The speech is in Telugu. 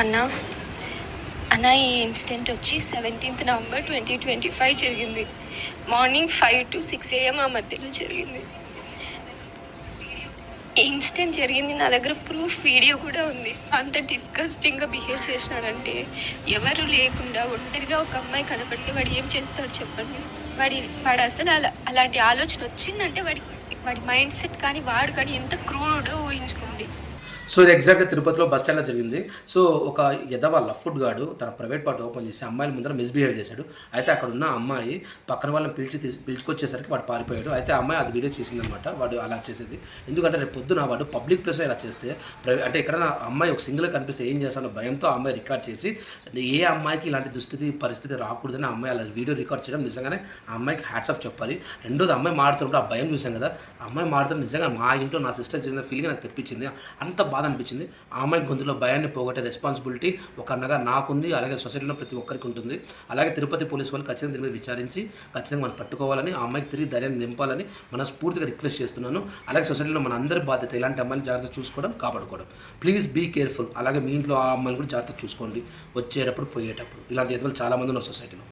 అన్న. అన్న ఈ ఇన్సిడెంట్ వచ్చి seventeenth November twenty twenty five జరిగింది. Morning five to six AM ఆ మధ్యలో జరిగింది. ఈ ఇన్సిడెంట్ జరిగింది నా దగ్గర ప్రూఫ్ వీడియో కూడా ఉంది. అంత డిస్కస్టింగ్గా బిహేవ్ చేసినాడంటే ఎవరు లేకుండా ఒంటరిగా ఒక అమ్మాయి కనపడితే వాడు ఏం చేస్తాడు చెప్పండి? వాడి వాడు అసలు అలా అలాంటి ఆలోచన వచ్చిందంటే వాడి వాడి మైండ్ సెట్ కానీ వాడు కానీ ఎంత క్రూడో ఊహించుకో సో ఇది ఎగ్జాక్ట్గా తిరుపతిలో బస్ స్టాండ్లో జరిగింది. సో ఒక ఎదవ లఫ్ట్ గాడు తన ప్రైవేట్ పార్ట్ ఓపెన్ చేసి అమ్మాయిల ముందర మిస్బిహేవ్ చేశాడు. అయితే అక్కడ ఉన్న అమ్మాయి పక్కన వాళ్ళని పిలిచి తీసి- పిలుచుకొచ్చేసరికి వాడు పారిపోయాడు. అయితే అమ్మాయి అది వీడియో చేసిందనమాట వాడు అలా చేసేది. ఎందుకంటే రేపు పొద్దున వాడు పబ్లిక్ ప్లేస్లో ఇలా చేస్తే ప్రైవే అంటే ఇక్కడ అమ్మాయి ఒక సింగిల్ కనిపిస్తే ఏం చేస్తానో భయంతో ఆ అమ్మాయి రికార్డ్ చేసి ఏ అమ్మాయికి ఇలాంటి దుస్థితి పరిస్థితి రాకూడదని అమ్మాయి అలా వీడియో రికార్డ్ చేయడం నిజంగానే ఆ అమ్మాయికి హ్యాట్స్ ఆఫ్ చెప్పాలి. రెండోది అమ్మాయి మాడుతున్నప్పుడు ఆ భయం చూసాం కదా. అమ్మాయి మాడుతున్న నిజంగా మా ఇంట్లో నా సిస్టర్ చేసిన ఫీలింగ్ నాకు తెప్పించింది. అంత బాధ అనిపించింది ఆ అమ్మాయి గొంతులో భయాన్ని పోగొట్టే రెస్పాన్సిబిలిటీ ఒక అన్నగా నాకుంది. అలాగే సొసైటీలో ప్రతి ఒక్కరికి ఉంటుంది. అలాగే తిరుపతి పోలీస్ వాళ్ళు ఖచ్చితంగా దీని మీద విచారించి ఖచ్చితంగా మనం పట్టుకోవాలని ఆ అమ్మాయికి తిరిగి ధైర్యాన్ని నింపాలని మనస్ఫూర్తిగా రిక్వెస్ట్ చేస్తున్నాను. అలాగే సొసైటీలో మన అందరి బాధ్యత ఇలాంటి అమ్మాయిని జాగ్రత్త చూసుకోవడం కాపాడుకోవడం. ప్లీజ్ బీ కేర్ఫుల్ అలాగే మీ ఇంట్లో ఆ అమ్మాయిని కూడా జాగ్రత్త చూసుకోండి. వచ్చేటప్పుడు పోయేటప్పుడు. ఇలాంటి ఎదురు చాలా మంది ఉన్నారు సొసైటీలో.